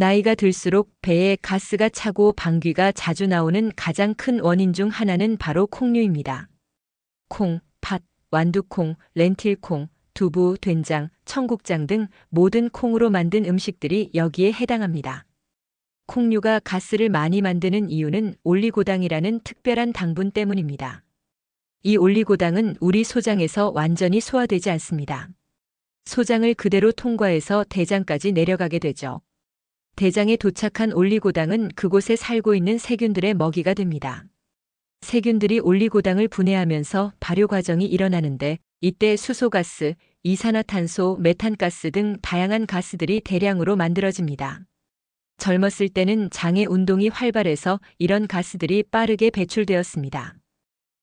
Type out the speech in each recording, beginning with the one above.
나이가 들수록 배에 가스가 차고 방귀가 자주 나오는 가장 큰 원인 중 하나는 바로 콩류입니다. 콩, 팥, 완두콩, 렌틸콩, 두부, 된장, 청국장 등 모든 콩으로 만든 음식들이 여기에 해당합니다. 콩류가 가스를 많이 만드는 이유는 올리고당이라는 특별한 당분 때문입니다. 이 올리고당은 우리 소장에서 완전히 소화되지 않습니다. 소장을 그대로 통과해서 대장까지 내려가게 되죠. 대장에 도착한 올리고당은 그곳에 살고 있는 세균들의 먹이가 됩니다. 세균들이 올리고당을 분해하면서 발효 과정이 일어나는데 이때 수소가스, 이산화탄소, 메탄가스 등 다양한 가스들이 대량으로 만들어집니다. 젊었을 때는 장의 운동이 활발해서 이런 가스들이 빠르게 배출되었습니다.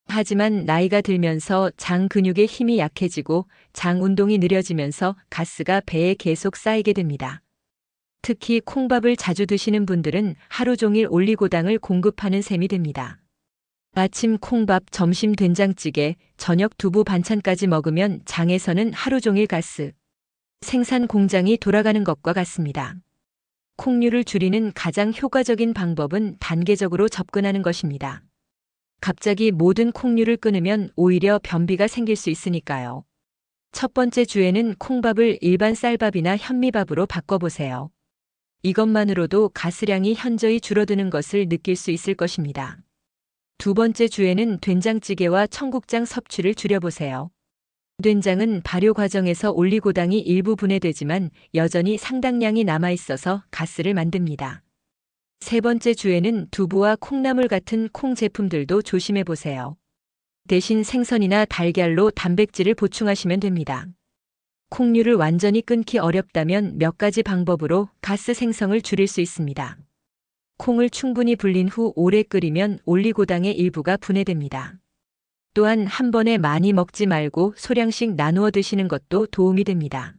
하지만 나이가 들면서 장 근육의 힘이 약해지고 장 운동이 느려지면서 가스가 배에 계속 쌓이게 됩니다. 특히 콩밥을 자주 드시는 분들은 하루 종일 올리고당을 공급하는 셈이 됩니다. 아침 콩밥, 점심 된장찌개, 저녁 두부 반찬까지 먹으면 장에서는 하루 종일 가스 생산 공장이 돌아가는 것과 같습니다. 콩류를 줄이는 가장 효과적인 방법은 단계적으로 접근하는 것입니다. 갑자기 모든 콩류를 끊으면 오히려 변비가 생길 수 있으니까요. 첫 번째 주에는 콩밥을 일반 쌀밥이나 현미밥으로 바꿔보세요. 이것만으로도 가스량이 현저히 줄어드는 것을 느낄 수 있을 것입니다. 두 번째 주에는 된장찌개와 청국장 섭취를 줄여보세요. 된장은 발효 과정에서 올리고당이 일부 분해되지만 여전히 상당량이 남아있어서 가스를 만듭니다. 세 번째 주에는 두부와 콩나물 같은 콩 제품들도 조심해 보세요. 대신 생선이나 달걀로 단백질을 보충하시면 됩니다. 콩류를 완전히 끊기 어렵다면 몇 가지 방법으로 가스 생성을 줄일 수 있습니다. 콩을 충분히 불린 후 오래 끓이면 올리고당의 일부가 분해됩니다. 또한 한 번에 많이 먹지 말고 소량씩 나누어 드시는 것도 도움이 됩니다.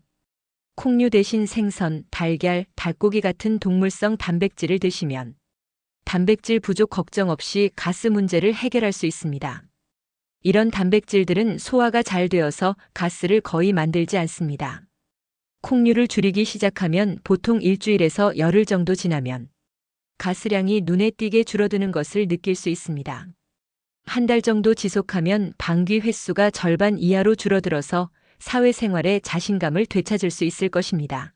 콩류 대신 생선, 달걀, 닭고기 같은 동물성 단백질을 드시면 단백질 부족 걱정 없이 가스 문제를 해결할 수 있습니다. 이런 단백질들은 소화가 잘 되어서 가스를 거의 만들지 않습니다. 콩류를 줄이기 시작하면 보통 일주일에서 열흘 정도 지나면 가스량이 눈에 띄게 줄어드는 것을 느낄 수 있습니다. 한 달 정도 지속하면 방귀 횟수가 절반 이하로 줄어들어서 사회생활에 자신감을 되찾을 수 있을 것입니다.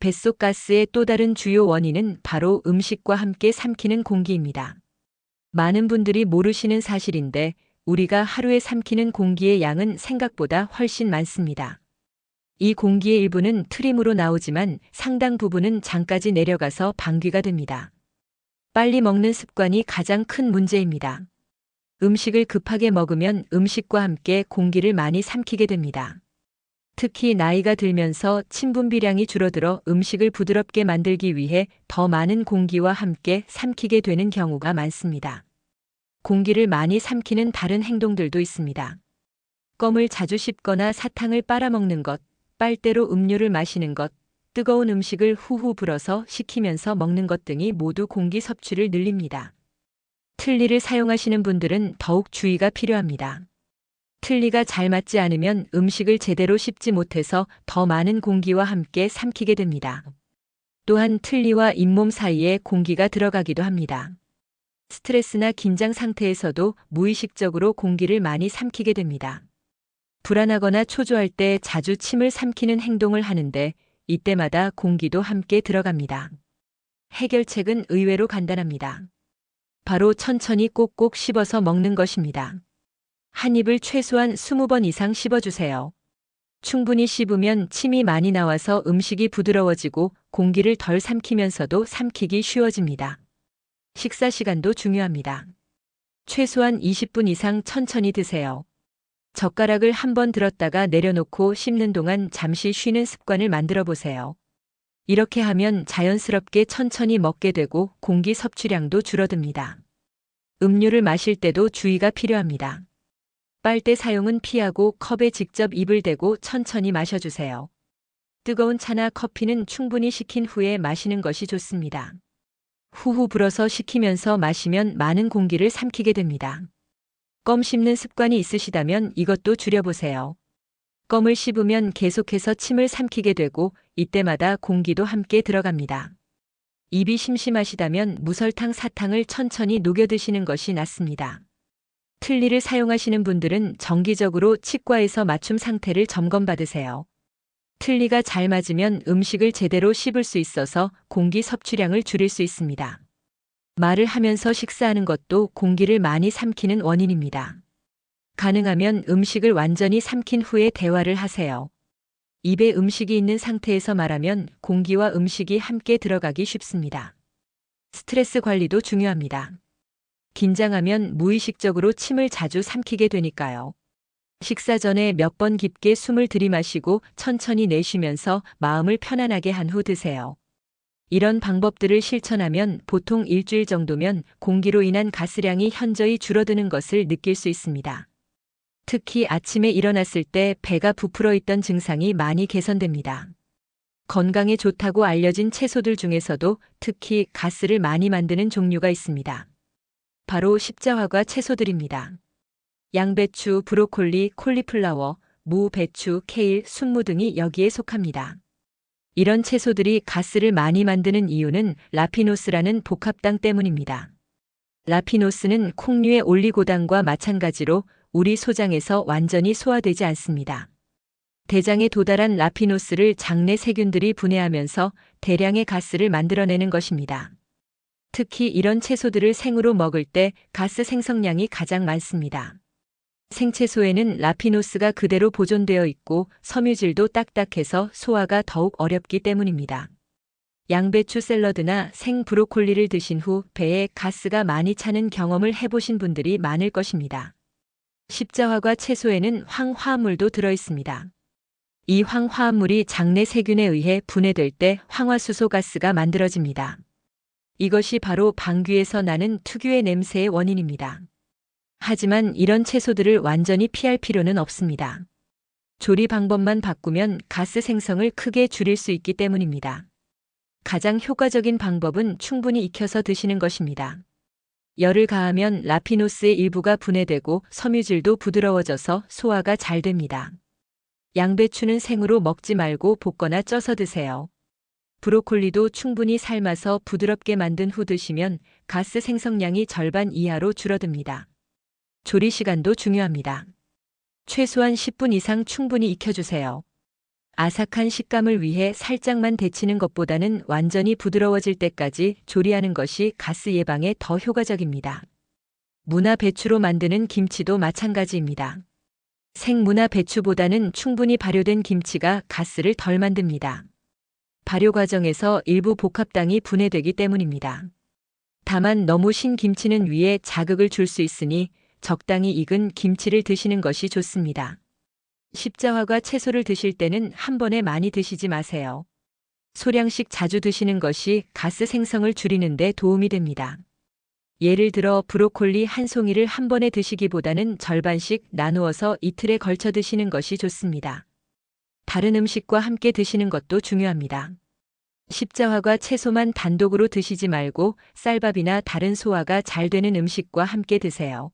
뱃속 가스의 또 다른 주요 원인은 바로 음식과 함께 삼키는 공기입니다. 많은 분들이 모르시는 사실인데 우리가 하루에 삼키는 공기의 양은 생각보다 훨씬 많습니다. 이 공기의 일부는 트림으로 나오지만 상당 부분은 장까지 내려가서 방귀가 됩니다. 빨리 먹는 습관이 가장 큰 문제입니다. 음식을 급하게 먹으면 음식과 함께 공기를 많이 삼키게 됩니다. 특히 나이가 들면서 침분비량이 줄어들어 음식을 부드럽게 만들기 위해 더 많은 공기와 함께 삼키게 되는 경우가 많습니다. 공기를 많이 삼키는 다른 행동들도 있습니다. 껌을 자주 씹거나 사탕을 빨아먹는 것, 빨대로 음료를 마시는 것, 뜨거운 음식을 후후 불어서 식히면서 먹는 것 등이 모두 공기 섭취를 늘립니다. 틀니를 사용하시는 분들은 더욱 주의가 필요합니다. 틀니가 잘 맞지 않으면 음식을 제대로 씹지 못해서 더 많은 공기와 함께 삼키게 됩니다. 또한 틀니와 잇몸 사이에 공기가 들어가기도 합니다. 스트레스나 긴장 상태에서도 무의식적으로 공기를 많이 삼키게 됩니다. 불안하거나 초조할 때 자주 침을 삼키는 행동을 하는데 이때마다 공기도 함께 들어갑니다. 해결책은 의외로 간단합니다. 바로 천천히 꼭꼭 씹어서 먹는 것입니다. 한 입을 최소한 20번 이상 씹어주세요. 충분히 씹으면 침이 많이 나와서 음식이 부드러워지고 공기를 덜 삼키면서도 삼키기 쉬워집니다. 식사 시간도 중요합니다. 최소한 20분 이상 천천히 드세요. 젓가락을 한번 들었다가 내려놓고 씹는 동안 잠시 쉬는 습관을 만들어 보세요. 이렇게 하면 자연스럽게 천천히 먹게 되고 공기 섭취량도 줄어듭니다. 음료를 마실 때도 주의가 필요합니다. 빨대 사용은 피하고 컵에 직접 입을 대고 천천히 마셔주세요. 뜨거운 차나 커피는 충분히 식힌 후에 마시는 것이 좋습니다. 후후 불어서 식히면서 마시면 많은 공기를 삼키게 됩니다. 껌 씹는 습관이 있으시다면 이것도 줄여보세요. 껌을 씹으면 계속해서 침을 삼키게 되고 이때마다 공기도 함께 들어갑니다. 입이 심심하시다면 무설탕 사탕을 천천히 녹여 드시는 것이 낫습니다. 틀니를 사용하시는 분들은 정기적으로 치과에서 맞춤 상태를 점검받으세요. 틀니가 잘 맞으면 음식을 제대로 씹을 수 있어서 공기 섭취량을 줄일 수 있습니다. 말을 하면서 식사하는 것도 공기를 많이 삼키는 원인입니다. 가능하면 음식을 완전히 삼킨 후에 대화를 하세요. 입에 음식이 있는 상태에서 말하면 공기와 음식이 함께 들어가기 쉽습니다. 스트레스 관리도 중요합니다. 긴장하면 무의식적으로 침을 자주 삼키게 되니까요. 식사 전에 몇 번 깊게 숨을 들이마시고 천천히 내쉬면서 마음을 편안하게 한 후 드세요. 이런 방법들을 실천하면 보통 일주일 정도면 공기로 인한 가스량이 현저히 줄어드는 것을 느낄 수 있습니다. 특히 아침에 일어났을 때 배가 부풀어 있던 증상이 많이 개선됩니다. 건강에 좋다고 알려진 채소들 중에서도 특히 가스를 많이 만드는 종류가 있습니다. 바로 십자화과 채소들입니다. 양배추, 브로콜리, 콜리플라워, 무, 배추, 케일, 순무 등이 여기에 속합니다. 이런 채소들이 가스를 많이 만드는 이유는 라피노스라는 복합당 때문입니다. 라피노스는 콩류의 올리고당과 마찬가지로 우리 소장에서 완전히 소화되지 않습니다. 대장에 도달한 라피노스를 장내 세균들이 분해하면서 대량의 가스를 만들어내는 것입니다. 특히 이런 채소들을 생으로 먹을 때 가스 생성량이 가장 많습니다. 생채소에는 라피노스가 그대로 보존되어 있고 섬유질도 딱딱해서 소화가 더욱 어렵기 때문입니다. 양배추 샐러드나 생 브로콜리를 드신 후 배에 가스가 많이 차는 경험을 해보신 분들이 많을 것입니다. 십자화과 채소에는 황화합물도 들어 있습니다. 이 황화합물이 장내 세균에 의해 분해될 때 황화수소 가스가 만들어집니다. 이것이 바로 방귀에서 나는 특유의 냄새의 원인입니다. 하지만 이런 채소들을 완전히 피할 필요는 없습니다. 조리 방법만 바꾸면 가스 생성을 크게 줄일 수 있기 때문입니다. 가장 효과적인 방법은 충분히 익혀서 드시는 것입니다. 열을 가하면 라피노스의 일부가 분해되고 섬유질도 부드러워져서 소화가 잘 됩니다. 양배추는 생으로 먹지 말고 볶거나 쪄서 드세요. 브로콜리도 충분히 삶아서 부드럽게 만든 후 드시면 가스 생성량이 절반 이하로 줄어듭니다. 조리 시간도 중요합니다. 최소한 10분 이상 충분히 익혀주세요. 아삭한 식감을 위해 살짝만 데치는 것보다는 완전히 부드러워질 때까지 조리하는 것이 가스 예방에 더 효과적입니다. 문화 배추로 만드는 김치도 마찬가지입니다. 생문화 배추보다는 충분히 발효된 김치가 가스를 덜 만듭니다. 발효 과정에서 일부 복합당이 분해되기 때문입니다. 다만 너무 신 김치는 위에 자극을 줄 수 있으니 적당히 익은 김치를 드시는 것이 좋습니다. 십자화과 채소를 드실 때는 한 번에 많이 드시지 마세요. 소량씩 자주 드시는 것이 가스 생성을 줄이는 데 도움이 됩니다. 예를 들어 브로콜리 한 송이를 한 번에 드시기보다는 절반씩 나누어서 이틀에 걸쳐 드시는 것이 좋습니다. 다른 음식과 함께 드시는 것도 중요합니다. 십자화과 채소만 단독으로 드시지 말고 쌀밥이나 다른 소화가 잘 되는 음식과 함께 드세요.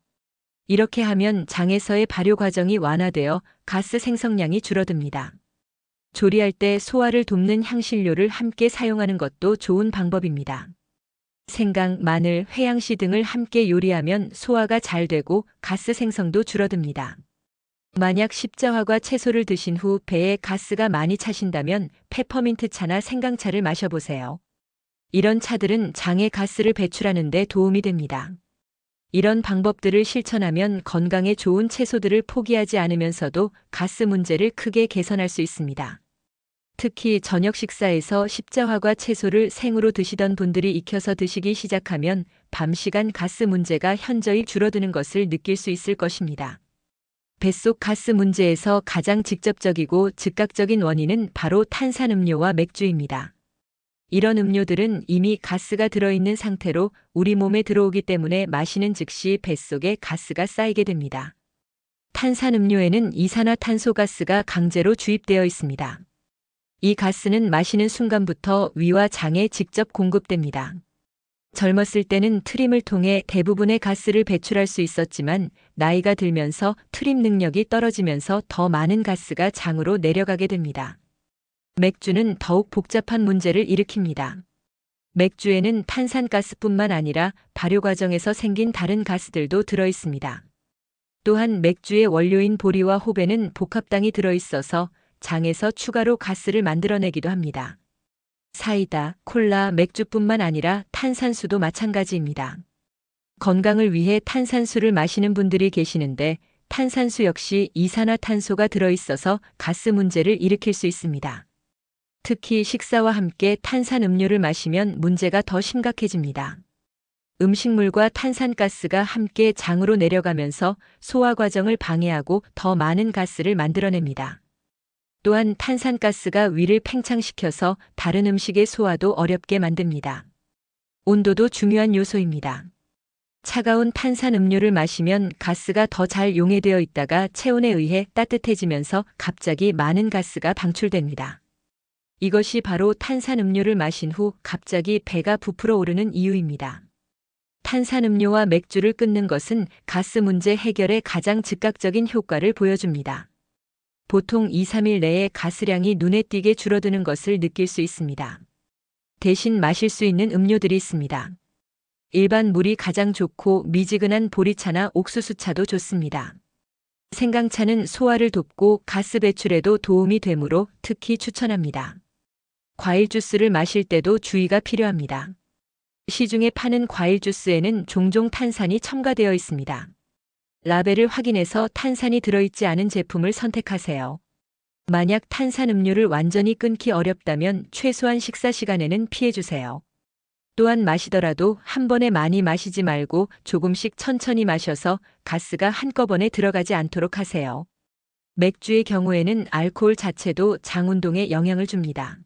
이렇게 하면 장에서의 발효 과정이 완화되어 가스 생성량이 줄어듭니다. 조리할 때 소화를 돕는 향신료를 함께 사용하는 것도 좋은 방법입니다. 생강, 마늘, 회양씨 등을 함께 요리하면 소화가 잘 되고 가스 생성도 줄어듭니다. 만약 십자화과 채소를 드신 후 배에 가스가 많이 차신다면 페퍼민트 차나 생강차를 마셔보세요. 이런 차들은 장에 가스를 배출하는 데 도움이 됩니다. 이런 방법들을 실천하면 건강에 좋은 채소들을 포기하지 않으면서도 가스 문제를 크게 개선할 수 있습니다. 특히 저녁 식사에서 십자화과 채소를 생으로 드시던 분들이 익혀서 드시기 시작하면 밤 시간 가스 문제가 현저히 줄어드는 것을 느낄 수 있을 것입니다. 뱃속 가스 문제에서 가장 직접적이고 즉각적인 원인은 바로 탄산음료와 맥주입니다. 이런 음료들은 이미 가스가 들어있는 상태로 우리 몸에 들어오기 때문에 마시는 즉시 뱃속에 가스가 쌓이게 됩니다. 탄산음료에는 이산화탄소가스가 강제로 주입되어 있습니다. 이 가스는 마시는 순간부터 위와 장에 직접 공급됩니다. 젊었을 때는 트림을 통해 대부분의 가스를 배출할 수 있었지만 나이가 들면서 트림 능력이 떨어지면서 더 많은 가스가 장으로 내려가게 됩니다. 맥주는 더욱 복잡한 문제를 일으킵니다. 맥주에는 탄산가스뿐만 아니라 발효 과정에서 생긴 다른 가스들도 들어 있습니다. 또한 맥주의 원료인 보리와 호배는 복합당이 들어 있어서 장에서 추가로 가스를 만들어내기도 합니다. 사이다, 콜라, 맥주뿐만 아니라 탄산수도 마찬가지입니다. 건강을 위해 탄산수를 마시는 분들이 계시는데 탄산수 역시 이산화탄소가 들어 있어서 가스 문제를 일으킬 수 있습니다. 특히 식사와 함께 탄산 음료를 마시면 문제가 더 심각해집니다. 음식물과 탄산가스가 함께 장으로 내려가면서 소화 과정을 방해하고 더 많은 가스를 만들어냅니다. 또한 탄산가스가 위를 팽창시켜서 다른 음식의 소화도 어렵게 만듭니다. 온도도 중요한 요소입니다. 차가운 탄산 음료를 마시면 가스가 더 잘 용해되어 있다가 체온에 의해 따뜻해지면서 갑자기 많은 가스가 방출됩니다. 이것이 바로 탄산 음료를 마신 후 갑자기 배가 부풀어 오르는 이유입니다. 탄산 음료와 맥주를 끊는 것은 가스 문제 해결에 가장 즉각적인 효과를 보여줍니다. 보통 2, 3일 내에 가스량이 눈에 띄게 줄어드는 것을 느낄 수 있습니다. 대신 마실 수 있는 음료들이 있습니다. 일반 물이 가장 좋고 미지근한 보리차나 옥수수차도 좋습니다. 생강차는 소화를 돕고 가스 배출에도 도움이 되므로 특히 추천합니다. 과일 주스를 마실 때도 주의가 필요합니다. 시중에 파는 과일 주스에는 종종 탄산이 첨가되어 있습니다. 라벨을 확인해서 탄산이 들어있지 않은 제품을 선택하세요. 만약 탄산 음료를 완전히 끊기 어렵다면 최소한 식사 시간에는 피해주세요. 또한 마시더라도 한 번에 많이 마시지 말고 조금씩 천천히 마셔서 가스가 한꺼번에 들어가지 않도록 하세요. 맥주의 경우에는 알코올 자체도 장 운동에 영향을 줍니다.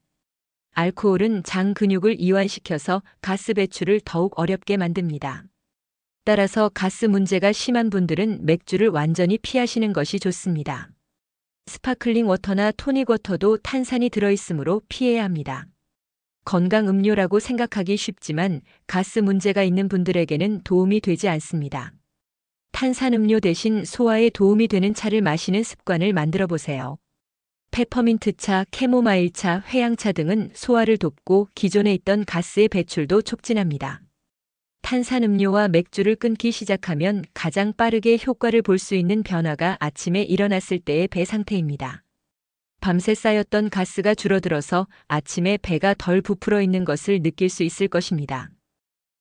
알코올은 장 근육을 이완시켜서 가스 배출을 더욱 어렵게 만듭니다. 따라서 가스 문제가 심한 분들은 맥주를 완전히 피하시는 것이 좋습니다. 스파클링 워터나 토닉 워터도 탄산이 들어있으므로 피해야 합니다. 건강 음료라고 생각하기 쉽지만 가스 문제가 있는 분들에게는 도움이 되지 않습니다. 탄산 음료 대신 소화에 도움이 되는 차를 마시는 습관을 만들어 보세요. 페퍼민트차, 캐모마일차, 회양차 등은 소화를 돕고 기존에 있던 가스의 배출도 촉진합니다. 탄산음료와 맥주를 끊기 시작하면 가장 빠르게 효과를 볼 수 있는 변화가 아침에 일어났을 때의 배 상태입니다. 밤새 쌓였던 가스가 줄어들어서 아침에 배가 덜 부풀어 있는 것을 느낄 수 있을 것입니다.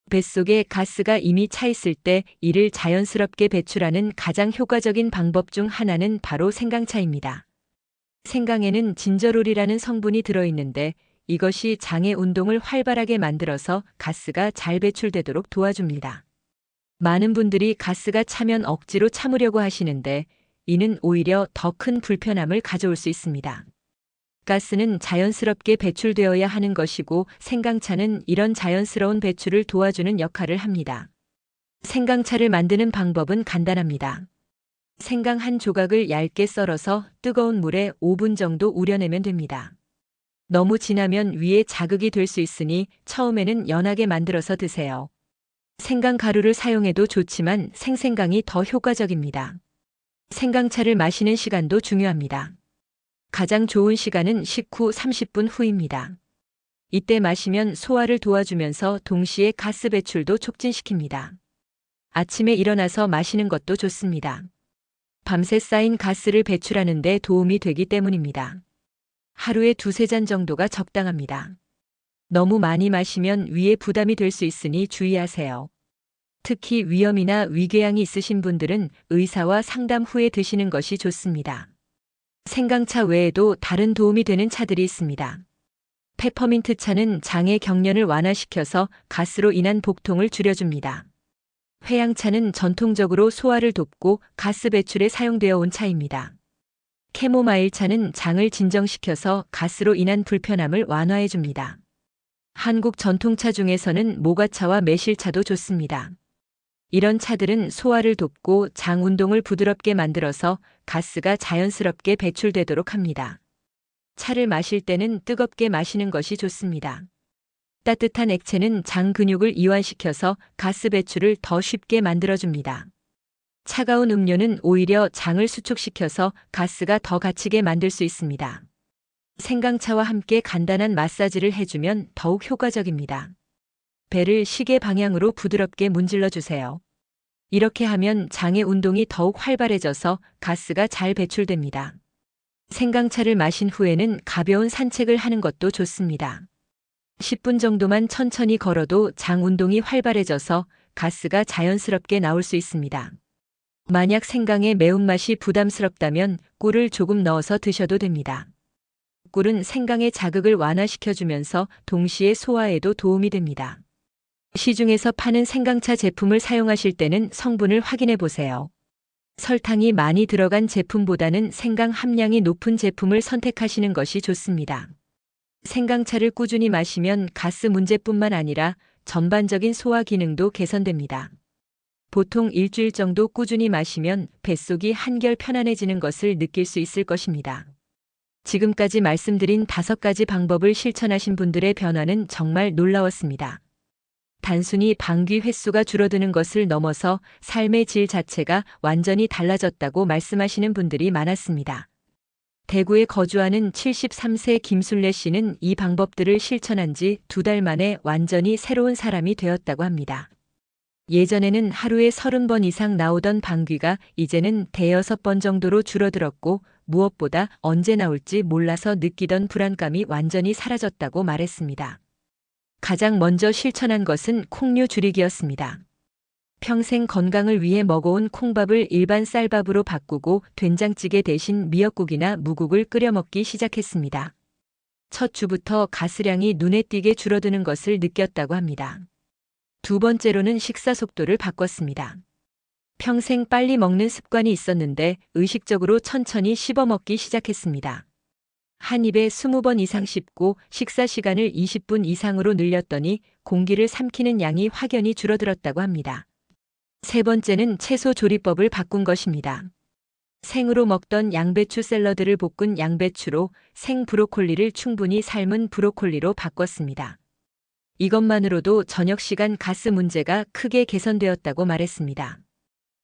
뱃속에 가스가 이미 차 있을 때 이를 자연스럽게 배출하는 가장 효과적인 방법 중 하나는 바로 생강차입니다. 생강에는 진저롤이라는 성분이 들어있는데 이것이 장의 운동을 활발하게 만들어서 가스가 잘 배출되도록 도와줍니다. 많은 분들이 가스가 차면 억지로 참으려고 하시는데 이는 오히려 더 큰 불편함을 가져올 수 있습니다. 가스는 자연스럽게 배출되어야 하는 것이고 생강차는 이런 자연스러운 배출을 도와주는 역할을 합니다. 생강차를 만드는 방법은 간단합니다. 생강 한 조각을 얇게 썰어서 뜨거운 물에 5분 정도 우려내면 됩니다. 너무 진하면 위에 자극이 될 수 있으니 처음에는 연하게 만들어서 드세요. 생강 가루를 사용해도 좋지만 생생강이 더 효과적입니다. 생강차를 마시는 시간도 중요합니다. 가장 좋은 시간은 식후 30분 후입니다. 이때 마시면 소화를 도와주면서 동시에 가스 배출도 촉진시킵니다. 아침에 일어나서 마시는 것도 좋습니다. 밤새 쌓인 가스를 배출하는 데 도움이 되기 때문입니다. 하루에 두세 잔 정도가 적당합니다. 너무 많이 마시면 위에 부담이 될 수 있으니 주의하세요. 특히 위염이나 위궤양이 있으신 분들은 의사와 상담 후에 드시는 것이 좋습니다. 생강차 외에도 다른 도움이 되는 차들이 있습니다. 페퍼민트 차는 장의 경련을 완화시켜서 가스로 인한 복통을 줄여줍니다. 회양차는 전통적으로 소화를 돕고 가스 배출에 사용되어 온 차입니다. 캐모마일 차는 장을 진정시켜서 가스로 인한 불편함을 완화해 줍니다. 한국 전통차 중에서는 모가차와 매실차도 좋습니다. 이런 차들은 소화를 돕고 장 운동을 부드럽게 만들어서 가스가 자연스럽게 배출되도록 합니다. 차를 마실 때는 뜨겁게 마시는 것이 좋습니다. 따뜻한 액체는 장 근육을 이완시켜서 가스 배출을 더 쉽게 만들어줍니다. 차가운 음료는 오히려 장을 수축시켜서 가스가 더 갇히게 만들 수 있습니다. 생강차와 함께 간단한 마사지를 해주면 더욱 효과적입니다. 배를 시계 방향으로 부드럽게 문질러 주세요. 이렇게 하면 장의 운동이 더욱 활발해져서 가스가 잘 배출됩니다. 생강차를 마신 후에는 가벼운 산책을 하는 것도 좋습니다. 10분 정도만 천천히 걸어도 장 운동이 활발해져서 가스가 자연스럽게 나올 수 있습니다. 만약 생강의 매운맛이 부담스럽다면 꿀을 조금 넣어서 드셔도 됩니다. 꿀은 생강의 자극을 완화시켜주면서 동시에 소화에도 도움이 됩니다. 시중에서 파는 생강차 제품을 사용하실 때는 성분을 확인해 보세요. 설탕이 많이 들어간 제품보다는 생강 함량이 높은 제품을 선택하시는 것이 좋습니다. 생강차를 꾸준히 마시면 가스 문제뿐만 아니라 전반적인 소화 기능도 개선됩니다. 보통 일주일 정도 꾸준히 마시면 뱃속이 한결 편안해지는 것을 느낄 수 있을 것입니다. 지금까지 말씀드린 다섯 가지 방법을 실천하신 분들의 변화는 정말 놀라웠습니다. 단순히 방귀 횟수가 줄어드는 것을 넘어서 삶의 질 자체가 완전히 달라졌다고 말씀하시는 분들이 많았습니다. 대구에 거주하는 73세 김순례 씨는 이 방법들을 실천한 지 두 달 만에 완전히 새로운 사람이 되었다고 합니다. 예전에는 하루에 30번 이상 나오던 방귀가 이제는 대여섯 번 정도로 줄어들었고 무엇보다 언제 나올지 몰라서 느끼던 불안감이 완전히 사라졌다고 말했습니다. 가장 먼저 실천한 것은 콩류 줄이기였습니다. 평생 건강을 위해 먹어온 콩밥을 일반 쌀밥으로 바꾸고 된장찌개 대신 미역국이나 무국을 끓여 먹기 시작했습니다. 첫 주부터 가스량이 눈에 띄게 줄어드는 것을 느꼈다고 합니다. 두 번째로는 식사 속도를 바꿨습니다. 평생 빨리 먹는 습관이 있었는데 의식적으로 천천히 씹어 먹기 시작했습니다. 한 입에 20번 이상 씹고 식사 시간을 20분 이상으로 늘렸더니 공기를 삼키는 양이 확연히 줄어들었다고 합니다. 세 번째는 채소 조리법을 바꾼 것입니다. 생으로 먹던 양배추 샐러드를 볶은 양배추로 생 브로콜리를 충분히 삶은 브로콜리로 바꿨습니다. 이것만으로도 저녁 시간 가스 문제가 크게 개선되었다고 말했습니다.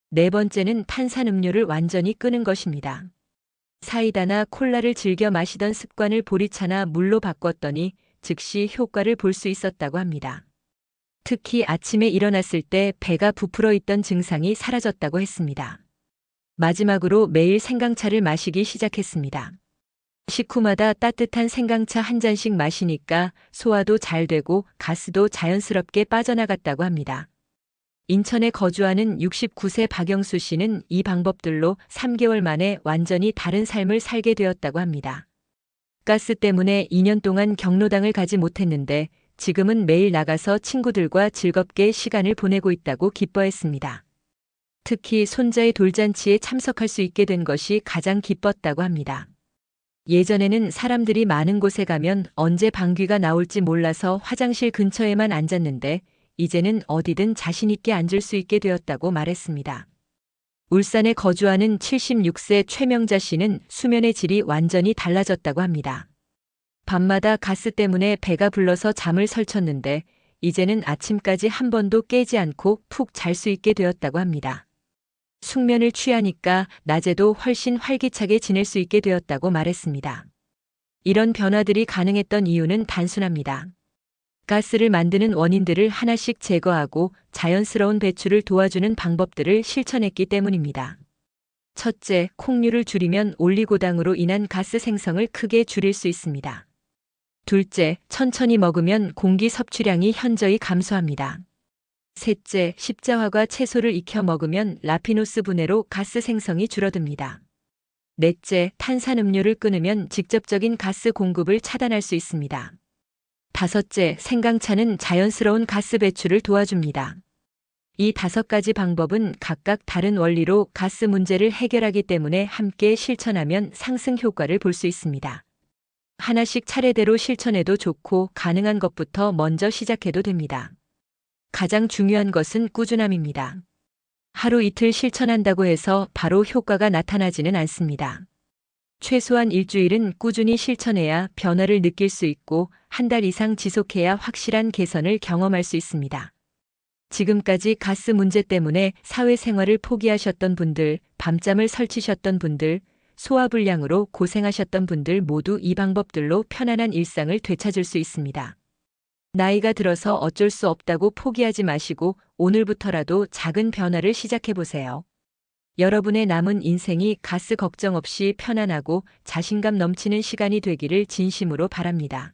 네 번째는 탄산음료를 완전히 끄는 것입니다. 사이다나 콜라를 즐겨 마시던 습관을 보리차나 물로 바꿨더니 즉시 효과를 볼 수 있었다고 합니다. 특히 아침에 일어났을 때 배가 부풀어 있던 증상이 사라졌다고 했습니다. 마지막으로 매일 생강차를 마시기 시작했습니다. 식후마다 따뜻한 생강차 한 잔씩 마시니까 소화도 잘 되고 가스도 자연스럽게 빠져나갔다고 합니다. 인천에 거주하는 69세 박영수 씨는 이 방법들로 3개월 만에 완전히 다른 삶을 살게 되었다고 합니다. 가스 때문에 2년 동안 경로당을 가지 못했는데 지금은 매일 나가서 친구들과 즐겁게 시간을 보내고 있다고 기뻐했습니다. 특히 손자의 돌잔치에 참석할 수 있게 된 것이 가장 기뻤다고 합니다. 예전에는 사람들이 많은 곳에 가면 언제 방귀가 나올지 몰라서 화장실 근처에만 앉았는데 이제는 어디든 자신있게 앉을 수 있게 되었다고 말했습니다. 울산에 거주하는 76세 최명자 씨는 수면의 질이 완전히 달라졌다고 합니다. 밤마다 가스 때문에 배가 불러서 잠을 설쳤는데 이제는 아침까지 한 번도 깨지 않고 푹 잘 수 있게 되었다고 합니다. 숙면을 취하니까 낮에도 훨씬 활기차게 지낼 수 있게 되었다고 말했습니다. 이런 변화들이 가능했던 이유는 단순합니다. 가스를 만드는 원인들을 하나씩 제거하고 자연스러운 배출을 도와주는 방법들을 실천했기 때문입니다. 첫째, 콩류를 줄이면 올리고당으로 인한 가스 생성을 크게 줄일 수 있습니다. 둘째, 천천히 먹으면 공기 섭취량이 현저히 감소합니다. 셋째, 십자화과 채소를 익혀 먹으면 라피노스 분해로 가스 생성이 줄어듭니다. 넷째, 탄산음료를 끊으면 직접적인 가스 공급을 차단할 수 있습니다. 다섯째, 생강차는 자연스러운 가스 배출을 도와줍니다. 이 다섯 가지 방법은 각각 다른 원리로 가스 문제를 해결하기 때문에 함께 실천하면 상승 효과를 볼 수 있습니다. 하나씩 차례대로 실천해도 좋고 가능한 것부터 먼저 시작해도 됩니다. 가장 중요한 것은 꾸준함입니다. 하루 이틀 실천한다고 해서 바로 효과가 나타나지는 않습니다. 최소한 일주일은 꾸준히 실천해야 변화를 느낄 수 있고 한 달 이상 지속해야 확실한 개선을 경험할 수 있습니다. 지금까지 가스 문제 때문에 사회생활을 포기하셨던 분들, 밤잠을 설치셨던 분들, 소화불량으로 고생하셨던 분들 모두 이 방법들로 편안한 일상을 되찾을 수 있습니다. 나이가 들어서 어쩔 수 없다고 포기하지 마시고 오늘부터라도 작은 변화를 시작해 보세요. 여러분의 남은 인생이 가스 걱정 없이 편안하고 자신감 넘치는 시간이 되기를 진심으로 바랍니다.